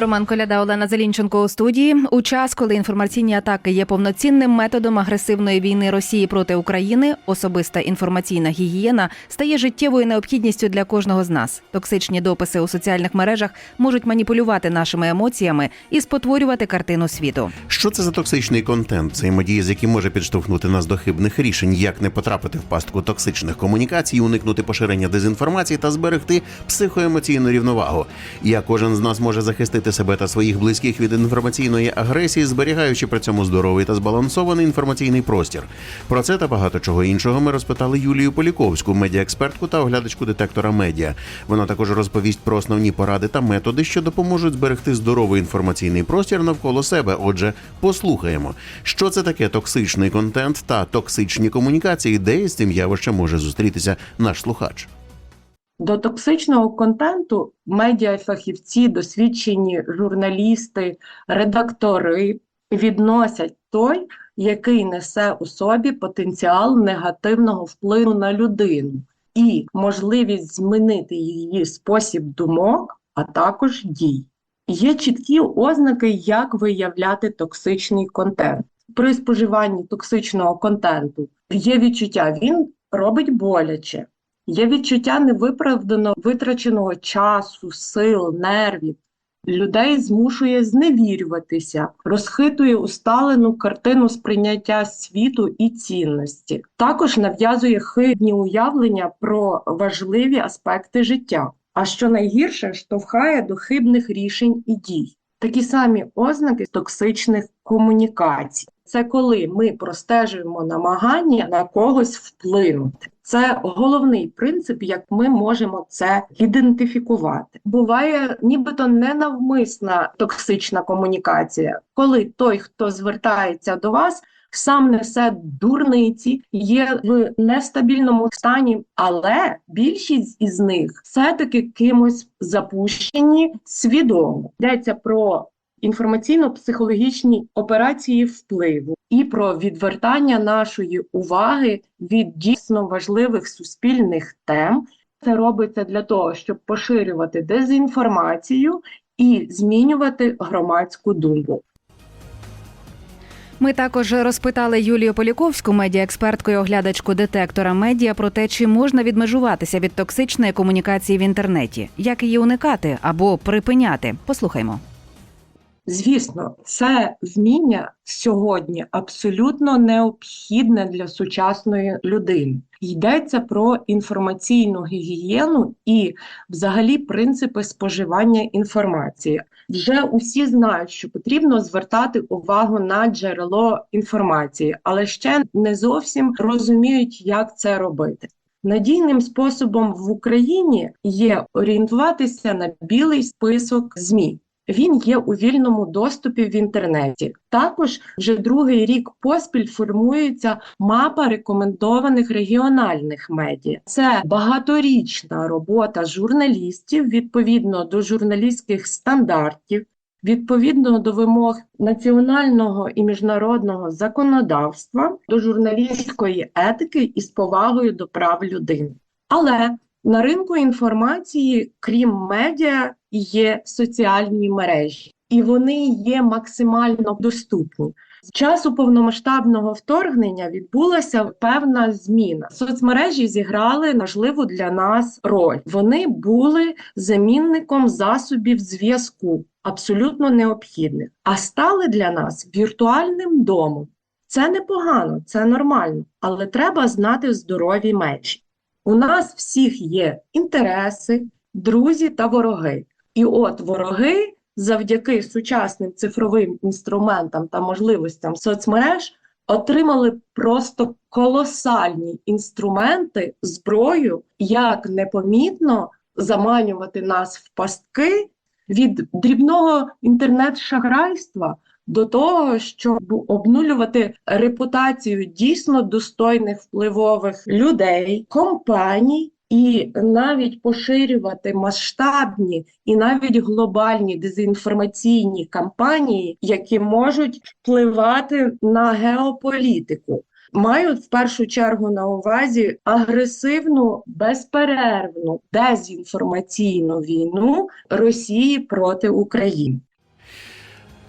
Роман Коляда, Олена Зелінченко у студії. У час, коли інформаційні атаки є повноцінним методом агресивної війни Росії проти України, особиста інформаційна гігієна стає життєвою необхідністю для кожного з нас. Токсичні дописи у соціальних мережах можуть маніпулювати нашими емоціями і спотворювати картину світу. Що це за токсичний контент, взаємодія з яким може підштовхнути нас до хибних рішень, як не потрапити в пастку токсичних комунікацій, уникнути поширення дезінформації та зберегти психоемоційну рівновагу. Як кожен з нас може захистити себе та своїх близьких від інформаційної агресії, зберігаючи при цьому здоровий та збалансований інформаційний простір. Про це та багато чого іншого ми розпитали Юлію Поліковську, медіаекспертку та оглядачку детектора медіа. Вона також розповість про основні поради та методи, що допоможуть зберегти здоровий інформаційний простір навколо себе. Отже, послухаємо, що це таке токсичний контент та токсичні комунікації, де із цим явищем може зустрітися наш слухач. До токсичного контенту медіафахівці, досвідчені журналісти, редактори відносять той, який несе у собі потенціал негативного впливу на людину і можливість змінити її спосіб думок, а також дій. Є чіткі ознаки, як виявляти токсичний контент. При споживанні токсичного контенту є відчуття, він робить боляче. Є відчуття невиправдано витраченого часу, сил, нервів. Людей змушує зневірюватися, розхитує усталену картину сприйняття світу і цінності. Також нав'язує хибні уявлення про важливі аспекти життя. А що найгірше, штовхає до хибних рішень і дій. Такі самі ознаки токсичних комунікацій. Це коли ми простежуємо намагання на когось вплинути. Це головний принцип, як ми можемо це ідентифікувати. Буває нібито ненавмисна токсична комунікація, коли той, хто звертається до вас, сам несе дурниці, є в нестабільному стані, але більшість із них все-таки кимось запущені свідомо. Йдеться про інформаційно-психологічні операції впливу і про відвертання нашої уваги від дійсно важливих суспільних тем. Це робиться для того, щоб поширювати дезінформацію і змінювати громадську думку. Ми також розпитали Юлію Поліковську, медіаекспертку і оглядачку детектора медіа, про те, чи можна відмежуватися від токсичної комунікації в інтернеті, як її уникати або припиняти. Послухаймо. Звісно, це вміння сьогодні абсолютно необхідне для сучасної людини. Йдеться про інформаційну гігієну і, взагалі, принципи споживання інформації. Вже усі знають, що потрібно звертати увагу на джерело інформації, але ще не зовсім розуміють, як це робити. Надійним способом в Україні є орієнтуватися на білий список ЗМІ. Він є у вільному доступі в інтернеті. Також вже другий рік поспіль формується мапа рекомендованих регіональних медіа. Це багаторічна робота журналістів відповідно до журналістських стандартів, відповідно до вимог національного і міжнародного законодавства, до журналістської етики і з повагою до прав людини. Але на ринку інформації, крім медіа, є соціальні мережі, і вони є максимально доступні. З часу повномасштабного вторгнення відбулася певна зміна. Соцмережі зіграли важливу для нас роль. Вони були замінником засобів зв'язку, абсолютно необхідних, а стали для нас віртуальним домом. Це непогано, це нормально, але треба знати здорові межі. У нас всіх є інтереси, друзі та вороги. І от вороги завдяки сучасним цифровим інструментам та можливостям соцмереж отримали просто колосальні інструменти, зброю, як непомітно заманювати нас в пастки від дрібного інтернет-шахрайства до того, щоб обнулювати репутацію дійсно достойних впливових людей, компаній. І навіть поширювати масштабні і навіть глобальні дезінформаційні кампанії, які можуть впливати на геополітику. Маю в першу чергу на увазі агресивну, безперервну дезінформаційну війну Росії проти України.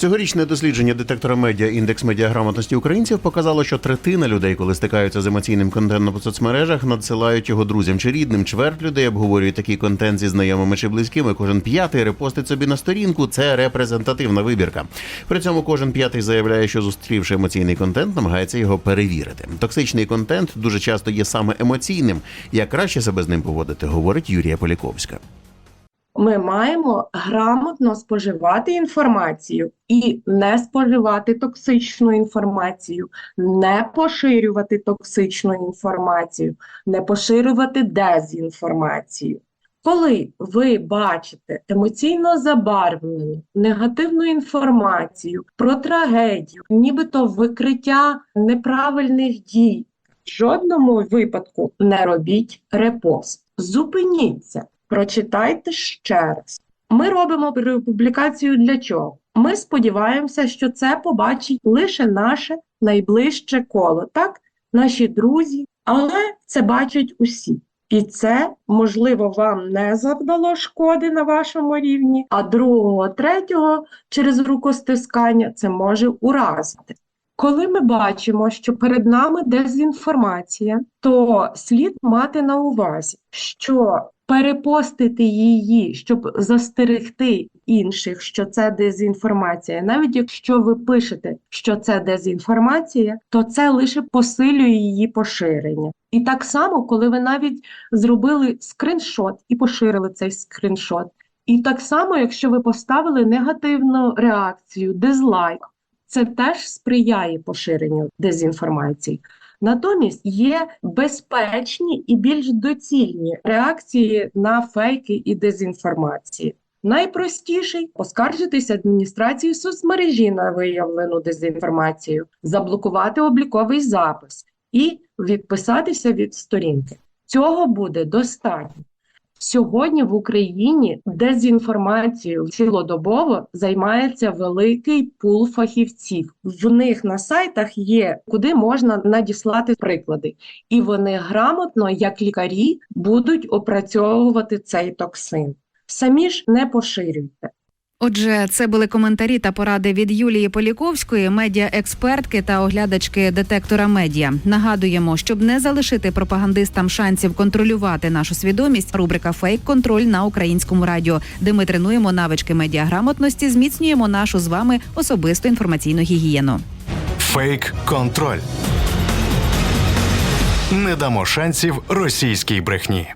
Цьогорічне дослідження детектора медіа індекс медіаграмотності українців показало, що третина людей, коли стикаються з емоційним контентом у соцмережах, надсилають його друзям чи рідним. Чверть людей обговорюють такий контент зі знайомими чи близькими. Кожен п'ятий репостить собі на сторінку. Це репрезентативна вибірка. При цьому кожен п'ятий заявляє, що зустрівши емоційний контент, намагається його перевірити. Токсичний контент дуже часто є саме емоційним. Як краще себе з ним поводити, говорить Юрія Поліковська. Ми маємо грамотно споживати інформацію і не споживати токсичну інформацію, не поширювати токсичну інформацію, не поширювати дезінформацію. Коли ви бачите емоційно забарвлену негативну інформацію про трагедію, нібито викриття неправильних дій, в жодному випадку не робіть репост. Зупиніться, прочитайте ще раз. Ми робимо публікацію для чого? Ми сподіваємося, що це побачить лише наше найближче коло, так? Наші друзі, але це бачать усі. І це, можливо, вам не завдало шкоди на вашому рівні, а другого, третього через рукостискання це може уразити. Коли ми бачимо, що перед нами дезінформація, то слід мати на увазі, що перепостити її, щоб застерегти інших, що це дезінформація, навіть якщо ви пишете, що це дезінформація, то це лише посилює її поширення. І так само, коли ви навіть зробили скриншот і поширили цей скриншот. І так само, якщо ви поставили негативну реакцію, дизлайк, це теж сприяє поширенню дезінформації. Натомість є безпечні і більш доцільні реакції на фейки і дезінформації. Найпростіший поскаржитись адміністрації соцмережі на виявлену дезінформацію, заблокувати обліковий запис і відписатися від сторінки. Цього буде достатньо. Сьогодні в Україні дезінформацією цілодобово займається великий пул фахівців. В них на сайтах є куди можна надіслати приклади, і вони грамотно, як лікарі, будуть опрацьовувати цей токсин. Самі ж не поширюйте. Отже, це були коментарі та поради від Юлії Поліковської, медіаекспертки та оглядачки детектора медіа. Нагадуємо, щоб не залишити пропагандистам шансів контролювати нашу свідомість. Рубрика Фейк контроль на українському радіо, де ми тренуємо навички медіаграмотності, зміцнюємо нашу з вами особисту інформаційну гігієну. Фейк контроль. Не дамо шансів російській брехні.